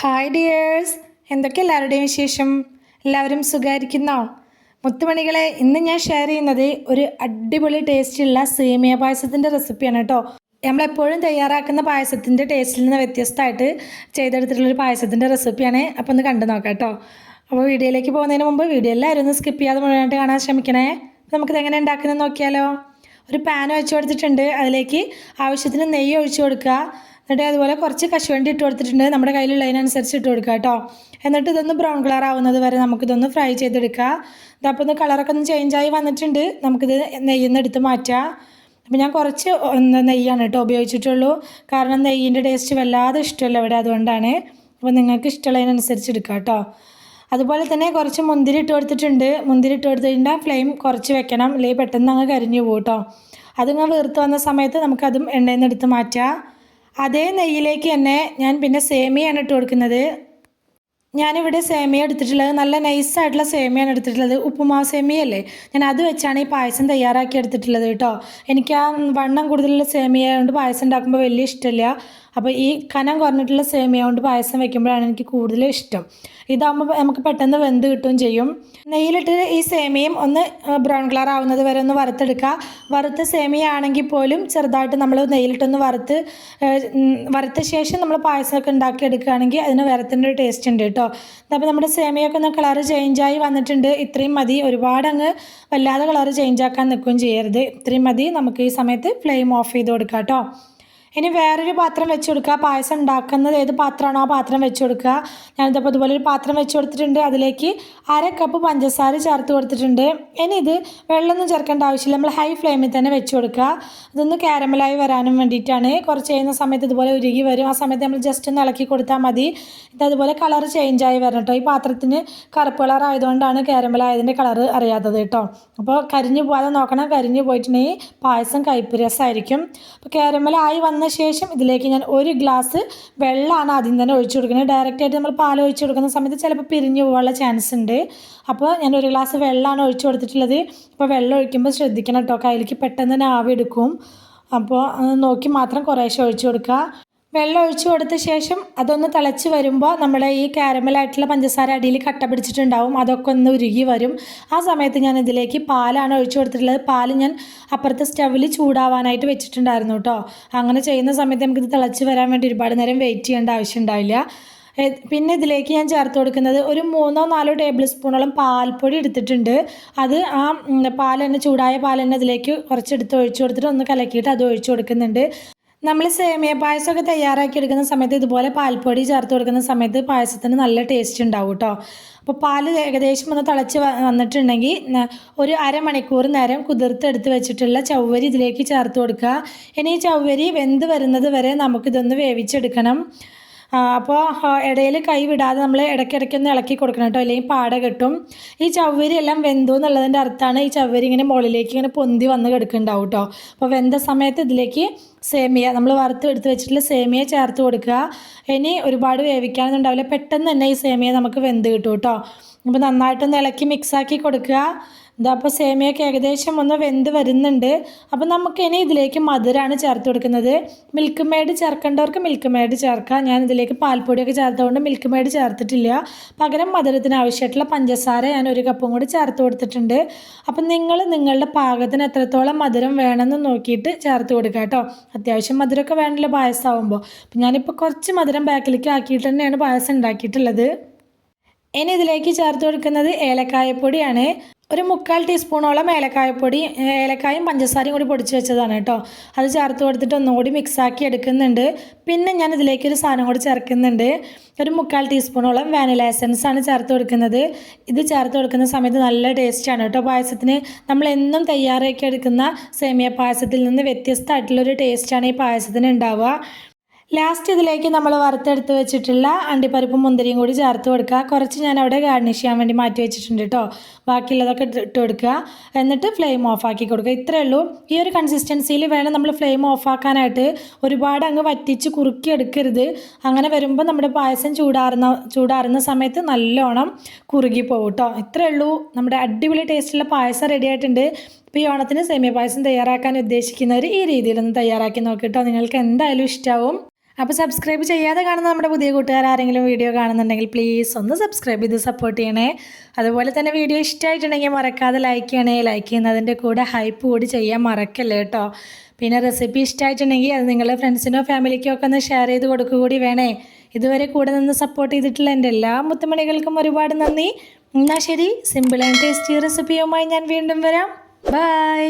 Hi dears എന്തൊക്കെ എല്ലാവരുടെയും വിശേഷം? എല്ലാവരും സുഖമായിരിക്കുന്നോ മുത്തുമണികളെ ഇന്ന് ഞാൻ ഷെയർ ചെയ്യുന്നത് ഒരു അടിപൊളി ടേസ്റ്റുള്ള സേമിയ പായസത്തിന്റെ റെസിപ്പിയാണ് കേട്ടോ നമ്മളെപ്പോഴും തയ്യാറാക്കുന്ന പായസത്തിന്റെ ടേസ്റ്റിൽ നിന്ന് വ്യത്യസ്തമായിട്ട് ചെയ്തെടുത്തിട്ടുള്ളൊരു പായസത്തിന്റെ റെസിപ്പിയാണ് അപ്പോൾ ഒന്ന് കണ്ടു നോക്കാം കേട്ടോ അപ്പോൾ വീഡിയോയിലേക്ക് പോകുന്നതിന് മുമ്പ് വീഡിയോ എല്ലാവരും ഒന്ന് സ്കിപ്പ് ചെയ്യാതെ മുഴുവനായിട്ട് കാണാൻ ശ്രമിക്കണേ. നമുക്കിത് എങ്ങനെ ഉണ്ടാക്കുന്നത് നോക്കിയാലോ. ഒരു പാൻ വെച്ച് കൊടുത്തിട്ടുണ്ട്. അതിലേക്ക് ആവശ്യത്തിന് നെയ്യ് ഒഴിച്ചു കൊടുക്കുക. എന്നിട്ട് അതുപോലെ കുറച്ച് കശുവണ്ടി ഇട്ട് കൊടുത്തിട്ടുണ്ട്. നമ്മുടെ കയ്യിലുള്ളതിനനുസരിച്ച് ഇട്ട് കൊടുക്കുക കേട്ടോ. എന്നിട്ട് ഇതൊന്ന് ബ്രൗൺ കളർ ആവുന്നത് വരെ നമുക്കിതൊന്ന് ഫ്രൈ ചെയ്തെടുക്കുക. ഇതപ്പോൾ ഒന്ന് കളറൊക്കെ ഒന്ന് ചേഞ്ചായി വന്നിട്ടുണ്ട്. നമുക്കിത് നെയ്യിൽ നിന്ന് എടുത്ത് മാറ്റാം. അപ്പോൾ ഞാൻ കുറച്ച് നെയ്യാണ് കേട്ടോ ഉപയോഗിച്ചിട്ടുള്ളൂ. കാരണം നെയ്യിന്റെ ടേസ്റ്റ് വല്ലാതെ ഇഷ്ടമല്ല ഇവിടെ അതുകൊണ്ടാണ്. അപ്പോൾ നിങ്ങൾക്ക് ഇഷ്ടമുള്ളതിനനുസരിച്ച് എടുക്കുക കേട്ടോ. അതുപോലെ തന്നെ കുറച്ച് മുന്തിരി ഇട്ട് കൊടുത്തിട്ടുണ്ട്. മുന്തിരി ഇട്ട് കൊടുത്തിട്ടുണ്ട് ഫ്ലെയിം കുറച്ച് വെക്കണം. അല്ലെങ്കിൽ പെട്ടെന്ന് അങ്ങ് കരിഞ്ഞു പോകും കേട്ടോ. അതിങ്ങ് വീർത്ത് വന്ന സമയത്ത് നമുക്കതും എണ്ണയിൽ നിന്ന് എടുത്ത് മാറ്റാം. അതേ നെയ്യിലേക്ക് തന്നെ ഞാൻ പിന്നെ സേമിയാണ് ഇട്ട് കൊടുക്കുന്നത്. ഞാനിവിടെ സേമിയ എടുത്തിട്ടുള്ളത് നല്ല നൈസായിട്ടുള്ള സേമിയാണ് എടുത്തിട്ടുള്ളത്. ഉപ്പുമാവ് സേമിയല്ലേ ഞാൻ അത് വെച്ചാണ് ഈ പായസം തയ്യാറാക്കി എടുത്തിട്ടുള്ളത് കേട്ടോ. എനിക്ക് ആ വണ്ണം കൂടുതലുള്ള സേമിയ കൊണ്ട് പായസം ഉണ്ടാക്കുമ്പോൾ വലിയ ഇഷ്ടമില്ല. അപ്പോൾ ഈ കനം കുറഞ്ഞിട്ടുള്ള സേമിയ കൊണ്ട് പായസം വെക്കുമ്പോഴാണ് എനിക്ക് കൂടുതൽ ഇഷ്ടം. ഇതാകുമ്പോൾ നമുക്ക് പെട്ടെന്ന് വെന്ത് കിട്ടുകയും ചെയ്യും. നെയ്യിലിട്ട് ഈ സേമിയയും ഒന്ന് ബ്രൗൺ കളർ ആവുന്നത് വരെ ഒന്ന് വറുത്തെടുക്കുക. വറുത്ത സേമിയ ആണെങ്കിൽ പോലും ചെറുതായിട്ട് നമ്മൾ നെയ്യിലിട്ടൊന്ന് വറുത്ത് വറുത്ത ശേഷം നമ്മൾ പായസമൊക്കെ ഉണ്ടാക്കി എടുക്കുകയാണെങ്കിൽ അതിന് വരത്തിന്റെ ഒരു ടേസ്റ്റ് ഉണ്ട് കേട്ടോ. അപ്പോൾ നമ്മുടെ സേമിയൊക്കെ ഒന്ന് കളർ ചേഞ്ചായി വന്നിട്ടുണ്ട്. ഇത്രയും മതി. ഒരുപാട് അങ്ങ് വല്ലാതെ കളർ ചേഞ്ച് ആക്കാൻ നിൽക്കുകയും ചെയ്യരുത്. ഇത്രയും മതി. നമുക്ക് ഈ സമയത്ത് ഫ്ലെയിം ഓഫ് ചെയ്ത് കൊടുക്കാം കേട്ടോ. ഇനി വേറൊരു പാത്രം വെച്ച് കൊടുക്കുക. പായസം ഉണ്ടാക്കുന്നത് ഏത് പാത്രമാണോ ആ പാത്രം വെച്ച് കൊടുക്കുക. ഞാനിതപ്പോൾ ഇതുപോലെ ഒരു പാത്രം വെച്ച് കൊടുത്തിട്ടുണ്ട്. അതിലേക്ക് അര കപ്പ് പഞ്ചസാര ചേർത്ത് കൊടുത്തിട്ടുണ്ട്. ഇനി ഇത് വെള്ളമൊന്നും ചേർക്കേണ്ട ആവശ്യമില്ല. നമ്മൾ ഹൈ ഫ്ലെയിമിൽ തന്നെ വെച്ച് കൊടുക്കുക. ഇതൊന്ന് കാരമലായി വരാനും വേണ്ടിയിട്ടാണ്. കുറച്ച് ചെയ്യുന്ന സമയത്ത് ഇതുപോലെ ഉരുകി വരും. ആ സമയത്ത് നമ്മൾ ജസ്റ്റ് ഒന്ന് ഇളക്കി കൊടുത്താൽ മതി. ഇത് അതുപോലെ കളർ ചേഞ്ച് ആയി വരണം കേട്ടോ ഈ പാത്രത്തിന് കറുപ്പ് കളർ ആയതുകൊണ്ടാണ് കാരമലായതിന്റെ കളർ അറിയാത്തത് കേട്ടോ അപ്പോൾ കരിഞ്ഞു പോകാതെ നോക്കണം. കരിഞ്ഞു പോയിട്ടുണ്ടെങ്കിൽ പായസം കയ്പ്പ് രസമായിരിക്കും അപ്പോൾ കാരമലായി വന്ന ശേഷം ഇതിലേക്ക് ഞാൻ ഒരു ഗ്ലാസ് വെള്ളമാണ് ആദ്യം തന്നെ ഒഴിച്ചു കൊടുക്കുന്നത്. ഡയറക്റ്റായിട്ട് നമ്മൾ പാൽ ഒഴിച്ചു കൊടുക്കുന്ന സമയത്ത് ചിലപ്പോൾ പിരിഞ്ഞു പോകാനുള്ള ചാൻസ് ഉണ്ട്. അപ്പോൾ ഞാൻ ഒരു ഗ്ലാസ് വെള്ളമാണ് ഒഴിച്ചു കൊടുത്തിട്ടുള്ളത്. അപ്പോൾ വെള്ളം ഒഴിക്കുമ്പോൾ ശ്രദ്ധിക്കണം കേട്ടോ കയ്യിലേക്ക് പെട്ടെന്ന് തന്നെ ആവി എടുക്കും. അപ്പോൾ നോക്കി മാത്രം കുറേശ്ശെ ഒഴിച്ചു കൊടുക്കുക. വെള്ളം ഒഴിച്ചു കൊടുത്ത ശേഷം അതൊന്ന് തിളച്ച് വരുമ്പോൾ നമ്മുടെ ഈ കാരമലായിട്ടുള്ള പഞ്ചസാര അടിയിൽ കട്ട പിടിച്ചിട്ടുണ്ടാവും. അതൊക്കെ ഒന്ന് ഉരുകി വരും. ആ സമയത്ത് ഞാൻ ഇതിലേക്ക് പാലാണ് ഒഴിച്ചു കൊടുത്തിട്ടുള്ളത്. പാൽ ഞാൻ അപ്പുറത്തെ സ്റ്റവിൽ ചൂടാവാനായിട്ട് വെച്ചിട്ടുണ്ടായിരുന്നു കേട്ടോ അങ്ങനെ ചെയ്യുന്ന സമയത്ത് നമുക്കിത് തിളച്ച് വരാൻ വേണ്ടി ഒരുപാട് നേരം വെയിറ്റ് ചെയ്യേണ്ട ആവശ്യം ഉണ്ടാവില്ല. പിന്നെ ഇതിലേക്ക് ഞാൻ ചേർത്ത് കൊടുക്കുന്നത് ഒരു മൂന്നോ നാലോ ടേബിൾ സ്പൂണോളം പാൽപ്പൊടി എടുത്തിട്ടുണ്ട്. അത് ആ പാൽ തന്നെ ചൂടായ പാൽ തന്നെ ഇതിലേക്ക് കുറച്ചെടുത്ത് ഒഴിച്ചു കൊടുത്തിട്ട് ഒന്ന് കലക്കിയിട്ട് അത് ഒഴിച്ചു കൊടുക്കുന്നുണ്ട്. നമ്മൾ സേമിയ പായസമൊക്കെ തയ്യാറാക്കി എടുക്കുന്ന സമയത്ത് ഇതുപോലെ പാൽപ്പൊടി ചേർത്ത് കൊടുക്കുന്ന സമയത്ത് പായസത്തിന് നല്ല ടേസ്റ്റ് ഉണ്ടാവും കേട്ടോ അപ്പോൾ പാൽ ഏകദേശം ഒന്ന് തിളച്ച് വന്നിട്ടുണ്ടെങ്കിൽ ഒരു അരമണിക്കൂർ നേരം കുതിർത്തെടുത്ത് വെച്ചിട്ടുള്ള ചവ്വരി ഇതിലേക്ക് ചേർത്ത് കൊടുക്കുക. ഇനി ഈ ചവ്വരി വെന്ത് വരുന്നത് വരെ നമുക്കിതൊന്ന് വേവിച്ചെടുക്കണം. അപ്പോൾ ഇടയിൽ കൈ വിടാതെ നമ്മൾ ഇടയ്ക്കിടയ്ക്ക് ഒന്ന് ഇളക്കി കൊടുക്കണം കേട്ടോ. അല്ലെങ്കിൽ പാട കിട്ടും. ഈ ചവ്വരി എല്ലാം വെന്തു എന്നുള്ളതിന്റെ അർത്ഥമാണ് ഈ ചവ്വരി ഇങ്ങനെ മുകളിലേക്ക് ഇങ്ങനെ പൊന്തി വന്ന് കിടക്കുന്നുണ്ടാവും കേട്ടോ. അപ്പോൾ വെന്ത സമയത്ത് ഇതിലേക്ക് സേമിയ നമ്മൾ വറുത്ത് എടുത്ത് വെച്ചിട്ടുള്ള സേമിയ ചേർത്ത് കൊടുക്കുക. ഇനി ഒരുപാട് വേവിക്കാനൊന്നും പെട്ടെന്ന് തന്നെ ഈ സേമിയ നമുക്ക് വെന്ത് കിട്ടും കേട്ടോ. അപ്പോൾ നന്നായിട്ടൊന്ന് ഇളക്കി മിക്സാക്കി കൊടുക്കുക. ഇതാ അപ്പോൾ സേമിയൊക്കെ ഏകദേശം ഒന്ന് വെന്ത് വരുന്നുണ്ട്. അപ്പോൾ നമുക്ക് ഇനി ഇതിലേക്ക് മധുരമാണ് ചേർത്ത് കൊടുക്കുന്നത്. മിൽക്ക് മേഡ് ചേർക്കേണ്ടവർക്ക് മിൽക്ക് മേഡ് ചേർക്കാം. ഞാൻ ഇതിലേക്ക് പാൽപ്പൊടിയൊക്കെ ചേർത്തുകൊണ്ട് മിൽക്ക് മേഡ് ചേർത്തിട്ടില്ല. പകരം മധുരത്തിന് ആവശ്യമായിട്ടുള്ള പഞ്ചസാര ഞാൻ ഒരു കപ്പും കൂടി ചേർത്ത് കൊടുത്തിട്ടുണ്ട്. അപ്പം നിങ്ങൾ നിങ്ങളുടെ പാകത്തിന് എത്രത്തോളം മധുരം വേണമെന്ന് നോക്കിയിട്ട് ചേർത്ത് കൊടുക്കുക കേട്ടോ. അത്യാവശ്യം മധുരമൊക്കെ വേണമല്ലോ പായസമാകുമ്പോൾ അപ്പം ഞാനിപ്പോൾ കുറച്ച് മധുരം ബാക്കിലേക്ക് ആക്കിയിട്ട് തന്നെയാണ് പായസം ഉണ്ടാക്കിയിട്ടുള്ളത്. ഇനി ഇതിലേക്ക് ചേർത്ത് കൊടുക്കുന്നത് ഏലക്കായപ്പൊടിയാണ് ഒരു മുക്കാൽ ടീസ്പൂണോളം ഏലക്കായപ്പൊടി ഏലക്കായും പഞ്ചസാരയും കൂടി പൊടിച്ച് വെച്ചതാണ് കേട്ടോ. അത് ചേർത്ത് കൊടുത്തിട്ട് ഒന്നുകൂടി മിക്സാക്കി എടുക്കുന്നുണ്ട്. പിന്നെ ഞാൻ ഇതിലേക്ക് ഒരു സാധനം കൂടി ചേർക്കുന്നുണ്ട്. ഒരു മുക്കാൽ ടീസ്പൂണോളം വാനില എസൻസ് ആണ് ചേർത്ത് കൊടുക്കുന്നത്. ഇത് ചേർത്ത് കൊടുക്കുന്ന സമയത്ത് നല്ല ടേസ്റ്റാണ് കേട്ടോ. പായസത്തിന് നമ്മൾ എന്നും തയ്യാറാക്കി എടുക്കുന്ന സേമിയ പായസത്തിൽ നിന്ന് വ്യത്യസ്തമായിട്ടുള്ളൊരു ടേസ്റ്റാണ് ഈ പായസത്തിന് ഉണ്ടാവുക. ലാസ്റ്റ് ഇതിലേക്ക് നമ്മൾ വറുത്തെടുത്ത് വെച്ചിട്ടുള്ള അണ്ടിപ്പരിപ്പും മുന്തിരിയും കൂടി ചേർത്ത് കൊടുക്കുക. കുറച്ച് ഞാൻ അവിടെ ഗാർണിഷ് ചെയ്യാൻ വേണ്ടി മാറ്റി വെച്ചിട്ടുണ്ട് കേട്ടോ ബാക്കിയുള്ളതൊക്കെ ഇട്ട് കൊടുക്കുക. എന്നിട്ട് ഫ്ലെയിം ഓഫ് ആക്കി കൊടുക്കുക. ഇത്രയേ ഉള്ളൂ. ഈ ഒരു കൺസിസ്റ്റൻസിയിൽ വേണം നമ്മൾ ഫ്ലെയിം ഓഫ് ആക്കാനായിട്ട് ഒരുപാട് അങ്ങ് വറ്റിച്ച് കുറുക്കി എടുക്കരുത്. അങ്ങനെ വരുമ്പോൾ നമ്മുടെ പായസം ചൂടാറുന്ന ചൂടാറുന്ന സമയത്ത് നല്ലോണം കുറുകി പോകും കേട്ടോ ഇത്രയേ ഉള്ളൂ. നമ്മുടെ അടിപൊളി ടേസ്റ്റുള്ള പായസം റെഡി ആയിട്ടുണ്ട്. ഇപ്പോൾ ഈ ഓണത്തിന് സേമിയ പായസം തയ്യാറാക്കാൻ ഉദ്ദേശിക്കുന്നവർ ഈ രീതിയിലൊന്ന് തയ്യാറാക്കി നോക്കിട്ടോ നിങ്ങൾക്ക് എന്തായാലും ഇഷ്ടമാവും അപ്പോൾ സബ്സ്ക്രൈബ് ചെയ്യാതെ കാണുന്ന നമ്മുടെ പുതിയ കൂട്ടുകാർ ആരെങ്കിലും വീഡിയോ കാണുന്നുണ്ടെങ്കിൽ പ്ലീസ് ഒന്ന് സബ്സ്ക്രൈബ് ചെയ്ത് സപ്പോർട്ട് ചെയ്യണേ. അതുപോലെ തന്നെ വീഡിയോ ഇഷ്ടമായിട്ടുണ്ടെങ്കിൽ മറക്കാതെ ലൈക്ക് ചെയ്യണേ. ലൈക്ക് ചെയ്യുന്നതിന്റെ കൂടെ ഹൈപ്പ് കൂടി ചെയ്യാൻ മറക്കല്ലേ കേട്ടോ. പിന്നെ റെസിപ്പി ഇഷ്ടമായിട്ടുണ്ടെങ്കിൽ അത് നിങ്ങളുടെ ഫ്രണ്ട്സിനോ ഫാമിലിക്കോ ഒക്കെ ഒന്ന് ഷെയർ ചെയ്ത് കൊടുക്കുക കൂടി വേണേ. ഇതുവരെ കൂടെ നിന്ന് സപ്പോർട്ട് ചെയ്തിട്ടുള്ള എന്റെ എല്ലാ മുത്തുമണികൾക്കും ഒരുപാട് നന്ദി. എന്നാൽ ശരി സിമ്പിൾ ആൻഡ് ടേസ്റ്റി റെസിപ്പിയുമായി ഞാൻ വീണ്ടും വരാം. ബൈ